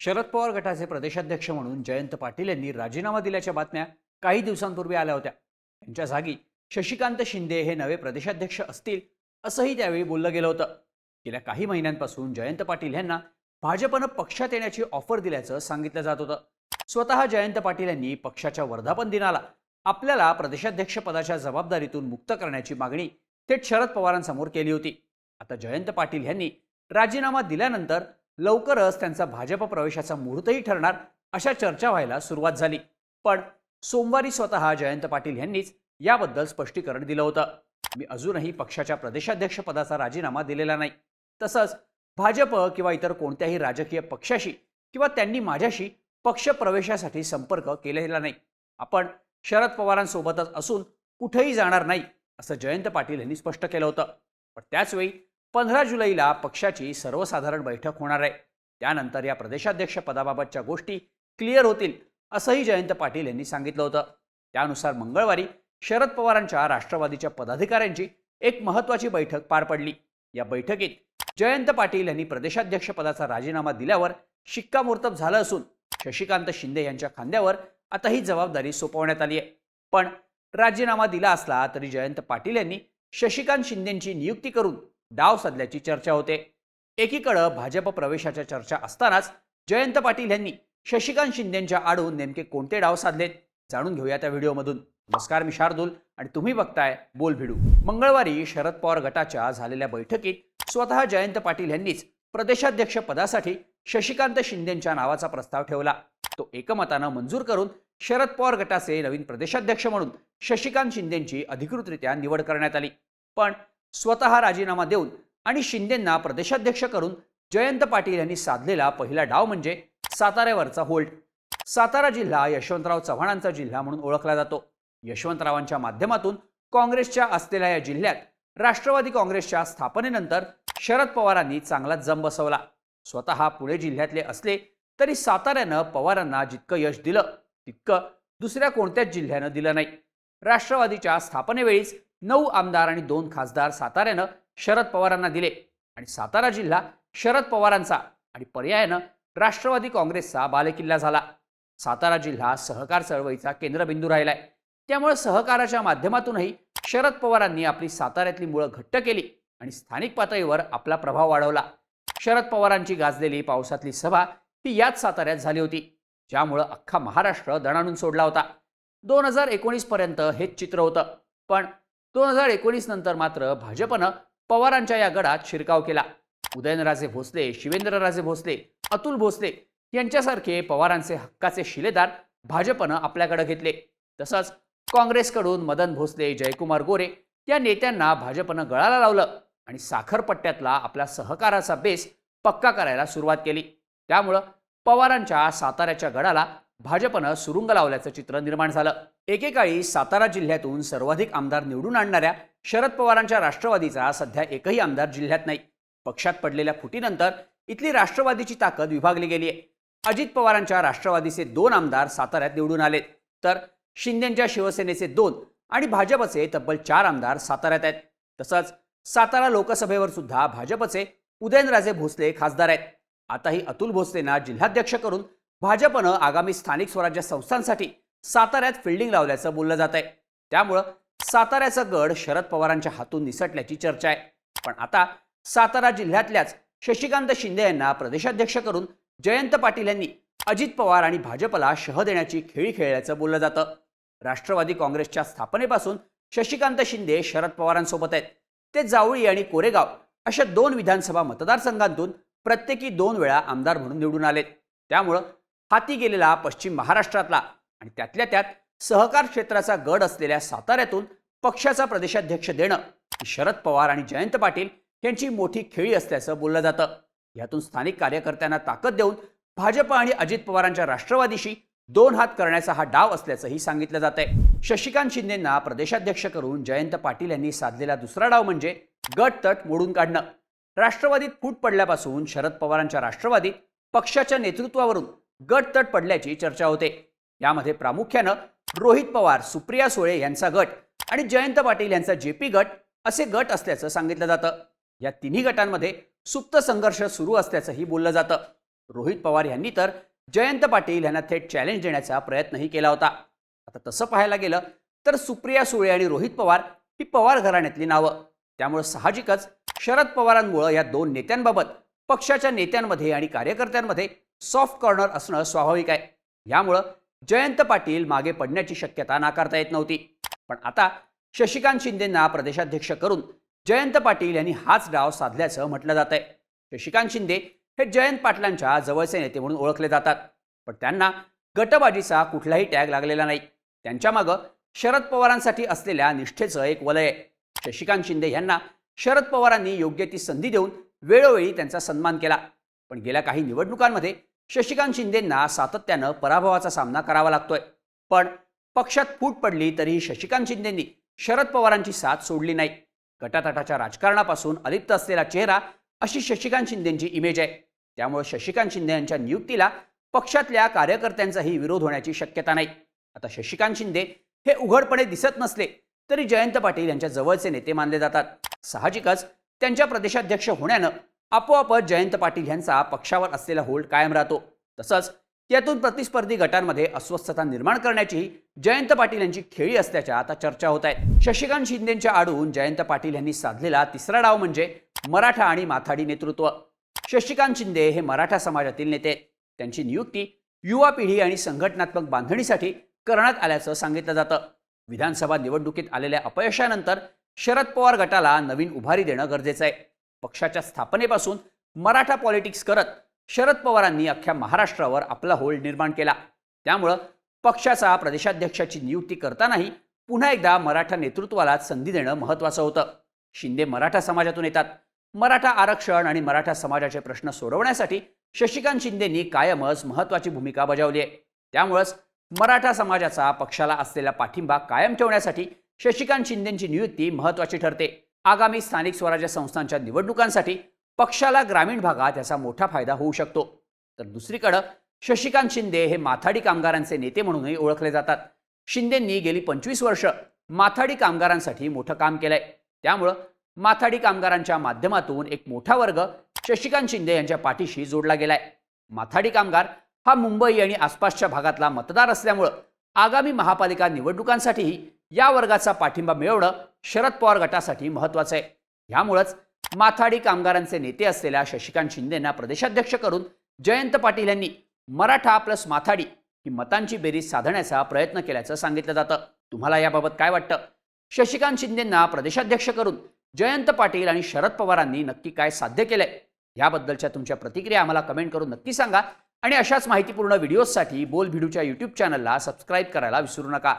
शरद पवार गटाचे प्रदेशाध्यक्ष म्हणून जयंत पाटील यांनी राजीनामा दिल्याच्या बातम्या काही दिवसांपूर्वी आल्या होत्या. त्यांच्या जागी शशिकांत शिंदे हे नवे प्रदेशाध्यक्ष असतील असंही त्यावेळी बोललं गेलं होतं. गेल्या काही महिन्यांपासून जयंत पाटील यांना भाजपनं पक्षात येण्याची ऑफर दिल्याचं सांगितलं जात होतं. स्वतः जयंत पाटील यांनी पक्षाच्या वर्धापन दिनाला आपल्याला प्रदेशाध्यक्ष पदाच्या जबाबदारीतून मुक्त करण्याची मागणी थेट शरद पवारांसमोर केली होती. आता जयंत पाटील यांनी राजीनामा दिल्यानंतर लवकरच त्यांचा भाजप प्रवेशाचा मुहूर्तही ठरणार अशा चर्चा व्हायला सुरुवात झाली. पण सोमवारी स्वतः जयंत पाटील यांनीच याबद्दल स्पष्टीकरण दिलं होतं. मी अजूनही पक्षाच्या प्रदेशाध्यक्ष पदाचा राजीनामा दिलेला नाही. तसंच भाजप किंवा इतर कोणत्याही राजकीय पक्षाशी किंवा त्यांनी माझ्याशी पक्ष प्रवेशासाठी संपर्क केलेला नाही. आपण शरद पवारांसोबतच असून कुठेही जाणार नाही असं जयंत पाटील यांनी स्पष्ट केलं होतं. पण त्याचवेळी पंधरा जुलैला पक्षाची सर्वसाधारण बैठक होणार आहे. त्यानंतर या प्रदेशाध्यक्ष पदाबाबतच्या गोष्टी क्लिअर होतील असंही जयंत पाटील यांनी सांगितलं होतं. त्यानुसार मंगळवारी शरद पवारांच्या राष्ट्रवादीच्या पदाधिकाऱ्यांची एक महत्त्वाची बैठक पार पडली. या बैठकीत जयंत पाटील यांनी प्रदेशाध्यक्ष पदाचा राजीनामा दिल्यावर शिक्कामोर्तब झालं असून शशिकांत शिंदे यांच्या खांद्यावर आता ही जबाबदारी सोपवण्यात आली आहे. पण राजीनामा दिला असला तरी जयंत पाटील यांनी शशिकांत शिंदेंची नियुक्ती करून डाव साधल्याची चर्चा होते. एकीकडं भाजप प्रवेशाच्या चर्चा असतानाच जयंत पाटील यांनी शशिकांत शिंदेंच्या आडून नेमके कोणते डाव साधलेत जाणून घेऊया त्या व्हिडिओमधून. नमस्कार मी शार्दूल आणि तुम्ही बघताय बोल भिडू. मंगळवारी शरद पवार गटाच्या झालेल्या बैठकीत स्वतः जयंत पाटील यांनीच प्रदेशाध्यक्ष पदासाठी शशिकांत शिंदेंच्या नावाचा प्रस्ताव ठेवला. तो एकमतानं मंजूर करून शरद पवार गटाचे नवीन प्रदेशाध्यक्ष म्हणून शशिकांत शिंदेंची अधिकृतरित्या निवड करण्यात आली. पण स्वतः राजीनामा देऊन आणि शिंदेंना प्रदेशाध्यक्ष करून जयंत पाटील यांनी साधलेला पहिला डाव म्हणजे साताऱ्यावरचा होल्ड सातारा जिल्हा यशवंतराव चव्हाणांचा जिल्हा म्हणून ओळखला जातो. यशवंतरावांच्या माध्यमातून काँग्रेसच्या असलेल्या या जिल्ह्यात राष्ट्रवादी काँग्रेसच्या स्थापनेनंतर शरद पवारांनी चांगलाच जम बसवला. स्वतः पुणे जिल्ह्यातले असले तरी साताऱ्यानं पवारांना जितकं यश दिलं तितकं दुसऱ्या कोणत्याच जिल्ह्यानं दिलं नाही. राष्ट्रवादीच्या स्थापनेवेळीच नऊ आमदार आणि दोन खासदार साताऱ्यानं शरद पवारांना दिले. आणि सातारा जिल्हा शरद पवारांचा आणि पर्यायानं राष्ट्रवादी काँग्रेसचा बालेकिल्ला झाला. सातारा जिल्हा सहकार चळवळीचा केंद्रबिंदू राहिलाय. त्यामुळे सहकाराच्या माध्यमातूनही शरद पवारांनी आपली साताऱ्यातली मुळं घट्ट केली आणि स्थानिक पातळीवर आपला प्रभाव वाढवला. शरद पवारांची गाजलेली पावसातली सभा ही याच साताऱ्यात झाली होती ज्यामुळं अख्खा महाराष्ट्र दणाणून सोडला होता. दोन हजार एकोणीसपर्यंत हेच चित्र होतं. पण दोन हजार एकोणीस नंतर मात्र भाजपनं पवारांच्या या गडात शिरकाव केला. उदयनराजे भोसले शिवेंद्रराजे भोसले अतुल भोसले यांच्यासारखे पवारांचे हक्काचे शिलेदार भाजपनं आपल्याकडे घेतले. तसंच काँग्रेसकडून मदन भोसले जयकुमार गोरे या नेत्यांना भाजपनं गळाला लावलं आणि साखरपट्ट्यातला आपला सहकाराचा बेस पक्का करायला सुरुवात केली. त्यामुळं पवारांच्या साताऱ्याच्या गडाला भाजपनं सुरुंग लावल्याचं चित्र निर्माण झालं. एकेकाळी सातारा जिल्ह्यातून सर्वाधिक आमदार निवडून आणणाऱ्या शरद पवारांच्या राष्ट्रवादीचा सध्या एकही आमदार जिल्ह्यात नाही. पक्षात पडलेल्या फुटीनंतर इथली राष्ट्रवादीची ताकद विभागली गेली आहे. अजित पवारांच्या राष्ट्रवादीचे दोन आमदार साताऱ्यात निवडून आलेत. तर शिंदेच्या शिवसेनेचे दोन आणि भाजपचे तब्बल चार आमदार साताऱ्यात आहेत. तसंच सातारा लोकसभेवर सुद्धा भाजपचे उदयनराजे भोसले खासदार आहेत. आताही अतुल भोसलेंना जिल्हाध्यक्ष करून भाजपनं आगामी स्थानिक स्वराज्य संस्थांसाठी साताऱ्यात फिल्डिंग लावल्याचं बोललं जात आहे. त्यामुळं साताऱ्याचा गड शरद पवारांच्या हातून निसटल्याची चर्चा आहे. पण आता सातारा जिल्ह्यातल्याच शशिकांत शिंदे यांना प्रदेशाध्यक्ष करून जयंत पाटील यांनी अजित पवार आणि भाजपला शह देण्याची खेळी खेळल्याचं बोललं जातं. राष्ट्रवादी काँग्रेसच्या स्थापनेपासून शशिकांत शिंदे शरद पवारांसोबत आहेत. ते जावळी आणि कोरेगाव अशा दोन विधानसभा मतदारसंघांतून प्रत्येकी दोन वेळा आमदार म्हणून निवडून आलेत. त्यामुळं हाती गेलेला पश्चिम महाराष्ट्रातला आणि त्यातल्या त्यात सहकार क्षेत्राचा गड असलेल्या साताऱ्यातून पक्षाचा प्रदेशाध्यक्ष देणं शरद पवार आणि जयंत पाटील यांची मोठी खेळी असल्याचं बोललं जातं. यातून स्थानिक कार्यकर्त्यांना ताकद देऊन भाजप आणि अजित पवारांच्या राष्ट्रवादीशी दोन हात करण्याचा हा डाव असल्याचंही सांगितलं जात आहे शशिकांत शिंदेंना प्रदेशाध्यक्ष करून जयंत पाटील यांनी साधलेला दुसरा डाव म्हणजे गट तट मोडून काढणं. राष्ट्रवादीत फूट पडल्यापासून शरद पवारांच्या राष्ट्रवादीत पक्षाच्या नेतृत्वावरून गटतट पडल्याची चर्चा होते. यामध्ये प्रामुख्यानं रोहित पवार सुप्रिया सुळे यांचा गट आणि जयंत पाटील यांचा जेपी गट असे गट असल्याचं सांगितलं जातं. या तिन्ही गटांमध्ये सुप्त संघर्ष सुरू असल्याचंही बोललं जातं. रोहित पवार यांनी तर जयंत पाटील यांना थेट चॅलेंज देण्याचा प्रयत्नही केला होता. आता तसं पाहायला गेलं तर सुप्रिया सुळे आणि रोहित पवार ही पवार घराण्यातली नावं. त्यामुळे साहजिकच शरद पवारांमुळं या दोन नेत्यांबाबत पक्षाच्या नेत्यांमध्ये आणि कार्यकर्त्यांमध्ये सॉफ्ट कॉर्नर असणं स्वाभाविक आहे. यामुळं जयंत पाटील मागे पडण्याची शक्यता नाकारता येत नव्हती. पण आता शशिकांत शिंदेंना प्रदेशाध्यक्ष करून जयंत पाटील यांनी हाच डाव साधल्याचं म्हटलं जात आहे शशिकांत शिंदे हे जयंत पाटलांच्या जवळचे नेते म्हणून ओळखले जातात. पण त्यांना गटबाजीचा कुठलाही टॅग लागलेला नाही. त्यांच्या मागं शरद पवारांसाठी असलेल्या निष्ठेचं एक वलय आहे. शशिकांत शिंदे यांना शरद पवारांनी योग्य ती संधी देऊन वेळोवेळी त्यांचा सन्मान केला. पण गेल्या काही निवडणुकांमध्ये शशिकांत शिंदेंना सातत्यानं पराभवाचा सामना करावा लागतोय. पण पक्षात फूट पडली तरीही शशिकांत शिंदेंनी शरद पवारांची साथ सोडली नाही. गटातटाच्या राजकारणापासून अलिप्त असलेला चेहरा अशी शशिकांत शिंदेंची इमेज आहे. त्यामुळे शशिकांत शिंदे यांच्या नियुक्तीला पक्षातल्या कार्यकर्त्यांचाही विरोध होण्याची शक्यता नाही. आता शशिकांत शिंदे हे उघडपणे दिसत नसले तरी जयंत पाटील यांच्या जवळचे नेते मानले जातात. साहजिकच त्यांच्या प्रदेशाध्यक्ष होण्यानं आपोआपच जयंत पाटील यांचा पक्षावर असलेला होल्ड कायम राहतो. तसंच यातून प्रतिस्पर्धी गटांमध्ये अस्वस्थता निर्माण करण्याची जयंत पाटील यांची खेळी असल्याच्या आता चर्चा होत आहेत. शशिकांत शिंदेच्या आडून जयंत पाटील यांनी साधलेला तिसरा डाव म्हणजे मराठा आणि माथाडी नेतृत्व. शशिकांत शिंदे हे मराठा समाजातील नेते. त्यांची नियुक्ती युवा पिढी आणि संघटनात्मक बांधणीसाठी करण्यात आल्याचं सांगितलं जातं. विधानसभा निवडणुकीत आलेल्या अपयशानंतर शरद पवार गटाला नवीन उभारी देणं गरजेचं आहे. पक्षाच्या स्थापनेपासून मराठा पॉलिटिक्स करत शरद पवारांनी अख्ख्या महाराष्ट्रावर आपला होल्ड निर्माण केला. त्यामुळं पक्षाचा प्रदेशाध्यक्षाची नियुक्ती करतानाही पुन्हा एकदा मराठा नेतृत्वाला संधी देणं महत्त्वाचं होतं. शिंदे मराठा समाजातून येतात. मराठा आरक्षण आणि मराठा समाजाचे प्रश्न सोडवण्यासाठी शशिकांत शिंदेंनी कायमच महत्त्वाची भूमिका बजावली आहे. त्यामुळंच मराठा समाजाचा पक्षाला असलेला पाठिंबा कायम ठेवण्यासाठी शशिकांत शिंदेंची नियुक्ती महत्त्वाची ठरते. आगामी स्थानिक स्वराज्य संस्थांच्या निवडणुकांसाठी पक्षाला ग्रामीण भागात याचा मोठा फायदा होऊ शकतो. तर दुसरीकडं शशिकांत शिंदे हे माथाडी कामगारांचे नेते म्हणूनही ओळखले जातात. शिंदेंनी गेली पंचवीस वर्ष माथाडी कामगारांसाठी मोठं काम केलंय. त्यामुळं माथाडी कामगारांच्या माध्यमातून एक मोठा वर्ग शशिकांत शिंदे यांच्या पाठीशी जोडला गेलाय. माथाडी कामगार हा मुंबई आणि आसपासच्या भागातला मतदार असल्यामुळं आगामी महापालिका निवडणुकांसाठीही या वर्गाचा पाठिंबा मिळवणं शरद पवार गटासाठी महत्त्वाचं आहे. ह्यामुळंच माथाडी कामगारांचे नेते असलेल्या शशिकांत शिंदेंना प्रदेशाध्यक्ष करून जयंत पाटील यांनी मराठा प्लस माथाडी ही मतांची बेरीज साधण्याचा प्रयत्न केल्याचं सांगितलं जातं. तुम्हाला याबाबत काय वाटतं? शशिकांत शिंदेंना प्रदेशाध्यक्ष करून जयंत पाटील आणि शरद पवारांनी नक्की काय साध्य केलंय? याबद्दलच्या तुमच्या प्रतिक्रिया आम्हाला कमेंट करून नक्की सांगा. आणि अशाच माहितीपूर्ण व्हिडिओजसाठी बोल भिडूच्या यूट्यूब चॅनलला सबस्क्राईब करायला विसरू नका.